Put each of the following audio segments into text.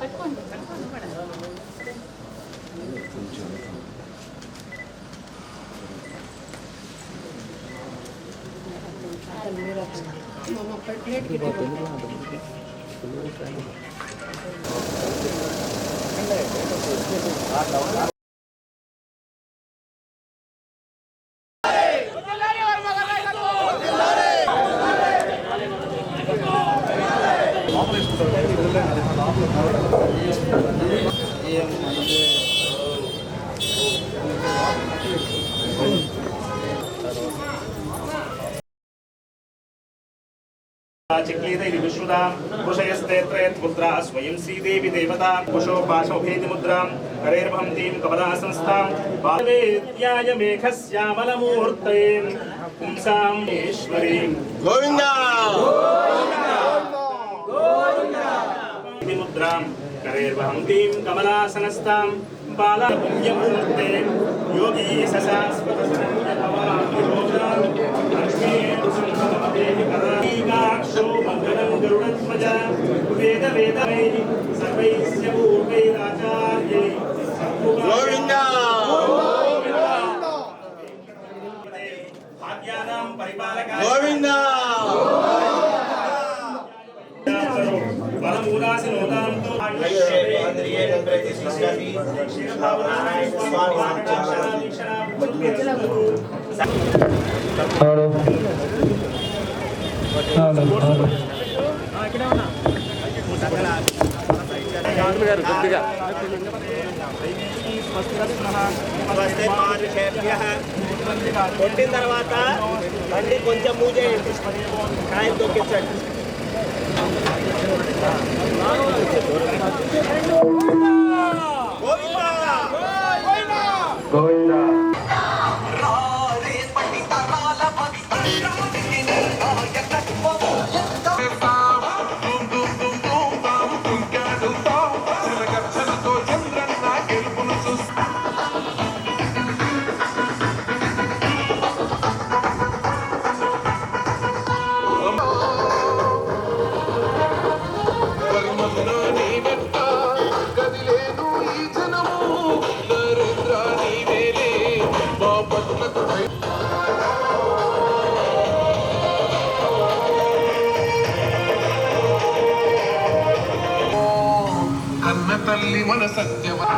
పట్టుకోండి चिक्लीतैः विश्रुतां कृषयस्तेत्रयत्पुत्राः स्वयं श्रीदेवी देवता कुशोपाशोभेदिमुद्रां करैर्भन्तीं कमलासंस्थां बालवेद्याय मेघश्यामलमूर्तये पुंसाम् गोविन्दा భద్రాం కరేర్వహంతీం కమలాసనస్తాం బాలపుణ్యమూర్తే యోగీ సశాశ్వతీకాక్షో మంగళం గరుడత్మజ వేద వేదై సర్వై కొట్టిన తర్వాత బండి కొంచెం మూవ్ చేయండి కాయం తొక్కించండి Hoy pa! తల్లి మన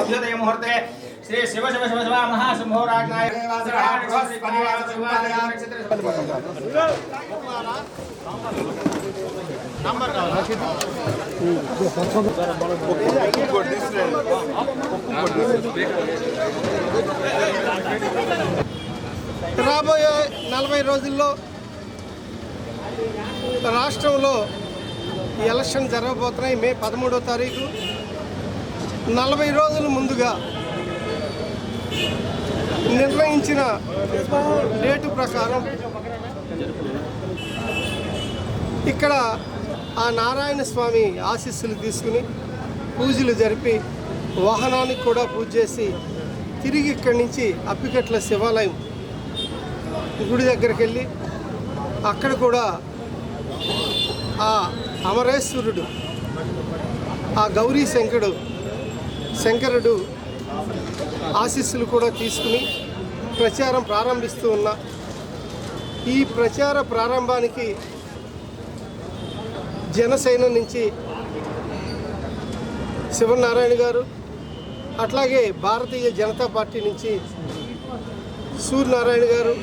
అభ్యుదయ ముహూర్తే శ్రీ శివ శివ శివ శివ మహాశంభో రాజ్ఞాయ రాబోయే నలభై రోజుల్లో రాష్ట్రంలో ఎలక్షన్ జరగబోతున్నాయి. మే పదమూడో తారీఖు. నలభై రోజుల ముందుగా నిర్ణయించిన డేటు ప్రకారం ఇక్కడ ఆ నారాయణ స్వామి ఆశీస్సులు తీసుకుని పూజలు జరిపి వాహనానికి కూడా పూజ చేసి తిరిగి ఇక్కడి నుంచి అప్పికట్ల శివాలయం గుడి దగ్గరికి వెళ్ళి అక్కడ కూడా ఆ అమరేశ్వరుడు ఆ గౌరీ శంకరుడు శంకరుడు ఆశీస్సులు కూడా తీసుకుని ప్రచారం ప్రారంభిస్తూ ఉన్నా ఈ ప్రచార ప్రారంభానికి జనసేన నుంచి శివనారాయణ గారు అట్లాగే భారతీయ జనతా పార్టీ నుంచి సూర్యనారాయణ గారు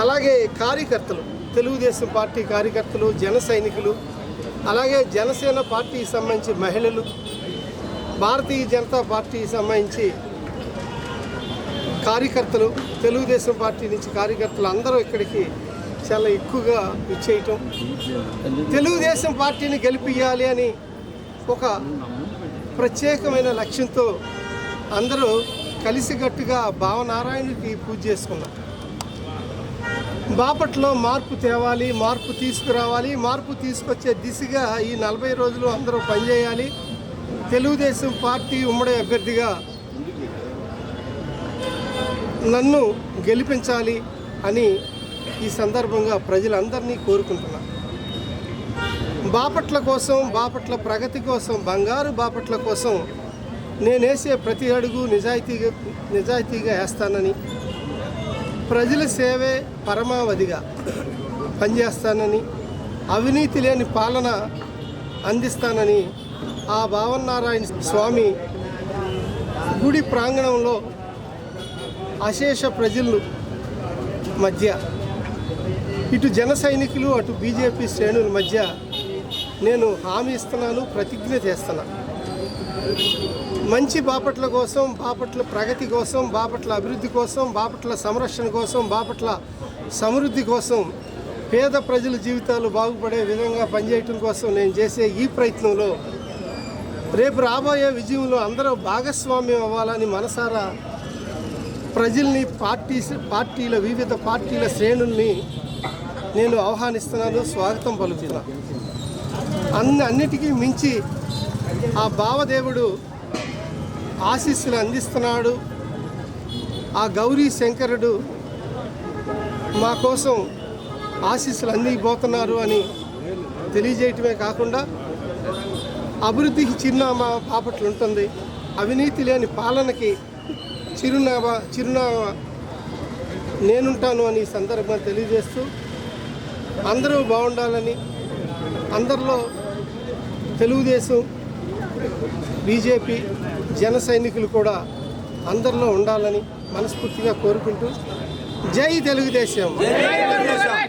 అలాగే కార్యకర్తలు తెలుగుదేశం పార్టీ కార్యకర్తలు జన సైనికులు అలాగే జనసేన పార్టీకి సంబంధించి మహిళలు భారతీయ జనతా పార్టీకి సంబంధించి కార్యకర్తలు తెలుగుదేశం పార్టీ నుంచి కార్యకర్తలు అందరూ ఇక్కడికి చాలా ఎక్కువగా ఇచ్చేయటం. తెలుగుదేశం పార్టీని గెలిపియాలి అని ఒక ప్రత్యేకమైన లక్ష్యంతో అందరూ కలిసికట్టుగా భావనారాయణుడికి పూజ చేసుకున్నారు. బాపట్లో మార్పు తేవాలి మార్పు తీసుకురావాలి మార్పు తీసుకొచ్చే దిశగా ఈ నలభై రోజులు అందరూ పనిచేయాలి. తెలుగుదేశం పార్టీ ఉమ్మడి అభ్యర్థిగా నన్ను గెలిపించాలి అని ఈ సందర్భంగా ప్రజలందరినీ కోరుకుంటున్నా. బాపట్ల కోసం బాపట్ల ప్రగతి కోసం బంగారు బాపట్ల కోసం నేనేసే ప్రతి అడుగు నిజాయితీగా నిజాయితీగా వేస్తానని ప్రజల సేవే పరమావధిగా పనిచేస్తానని అవినీతి లేని పాలన అందిస్తానని ఆ భావనారాయణ స్వామి గుడి ప్రాంగణంలో అశేష ప్రజలు మధ్య ఇటు జన సైనికులు అటు బీజేపీ శ్రేణుల మధ్య నేను హామీ ఇస్తున్నాను ప్రతిజ్ఞ చేస్తున్నాను మంచి బాపట్ల కోసం బాపట్ల ప్రగతి కోసం బాపట్ల అభివృద్ధి కోసం బాపట్ల సంరక్షణ కోసం బాపట్ల సమృద్ధి కోసం పేద ప్రజల జీవితాలు బాగుపడే విధంగా పనిచేయటం కోసం నేను చేసే ఈ ప్రయత్నంలో రేపు రాబోయే విజయంలో అందరూ భాగస్వామ్యం అవ్వాలని మనసారా ప్రజల్ని పార్టీ పార్టీల వివిధ పార్టీల శ్రేణుల్ని నేను ఆహ్వానిస్తున్నాను స్వాగతం పలుకుతున్నాను అన్ని అన్నిటికీ మించి ఆ భావదేవుడు ఆశీస్సులు అందిస్తున్నాడు. ఆ గౌరీ శంకరుడు మా కోసం ఆశీస్సులు అందిపోతున్నారు అని తెలియజేయటమే కాకుండా అభివృద్ధికి చిరునామా పాపట్లు ఉంటుంది. అవినీతి లేని పాలనకి చిరునామా చిరునామా నేనుంటాను అని ఈ సందర్భంగా తెలియజేస్తూ అందరూ బాగుండాలని అందరిలో తెలుగుదేశం బీజేపీ జన సైనికులు కూడా అందరిలో ఉండాలని మనస్ఫూర్తిగా కోరుకుంటూ జై తెలుగుదేశం.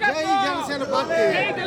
జై జనసేన పార్టీ.